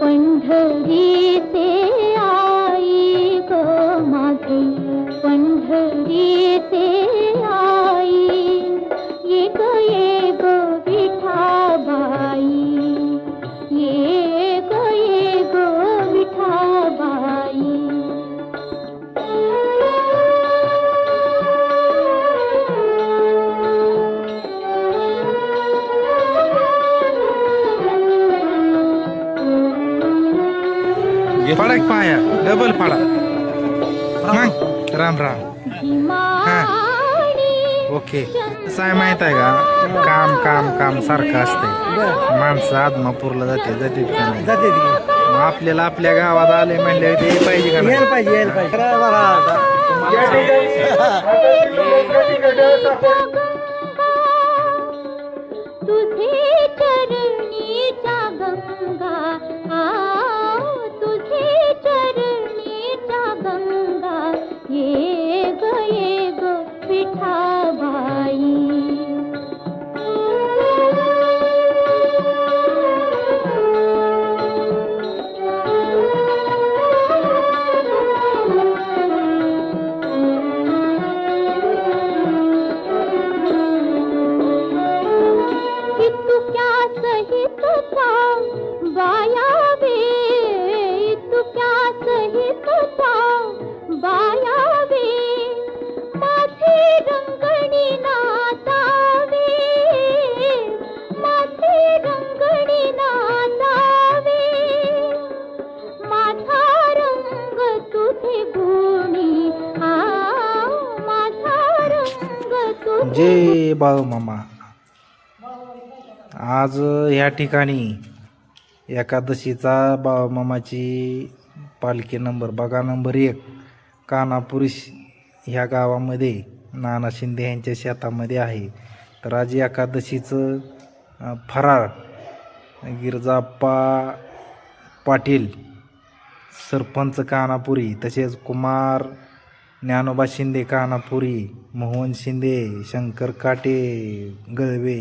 काम काम पंढरीचे फाडा की पाया डबल फाडा मग राम राम। ओके। कसं आहे माहीत आहे का? काम काम काम सारखं असतंय। माणसं आदमापूरला जाते जाते का नाही? जाते ती. मग आपल्याला आपल्या गावात आले म्हणले ते पाहिजे का नाही? यायला पाहिजे यायला पाहिजे. बरं विठाबाई जय बाळू मामा. आज ह्या ठिकाणी एकादशीचा बाळमामाची पालखी नंबर बघा नंबर एक कानापुरी ह्या गावामध्ये नाना शिंदे यांच्या शेतामध्ये आहे. तर आज एकादशीचं फराळ गिरजाप्पा पाटील सरपंच कानापुरी तसेच कुमार ज्ञानोबा शिंदे कानापुरी मोहन शिंदे शंकर काटे गळवे